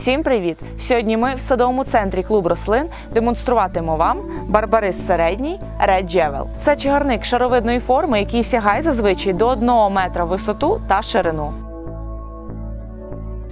Всім привіт! Сьогодні ми в садовому центрі клуб рослин демонструватимемо вам барбарис середній Red Jewel. Це чагарник шаровидної форми, який сягає зазвичай до 1 метра висоту та ширину.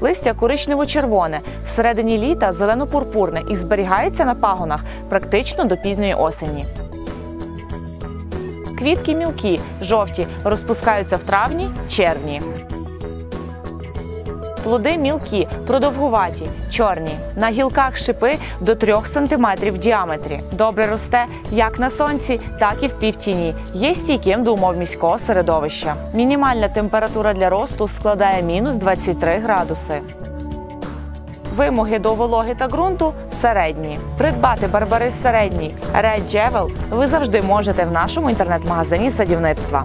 Листя коричнево-червоне, всередині літа зелено-пурпурне і зберігається на пагонах практично до пізньої осені. Квітки мілкі, жовті, розпускаються в травні, червні. Плоди мілкі, продовгуваті, чорні. На гілках шипи до 3 см в діаметрі. Добре росте як на сонці, так і в півтіні. Є стійким до умов міського середовища. Мінімальна температура для росту складає мінус 23 градуси. Вимоги до вологи та ґрунту середні. Придбати барбарис середній Red Jewel ви завжди можете в нашому інтернет-магазині садівництва.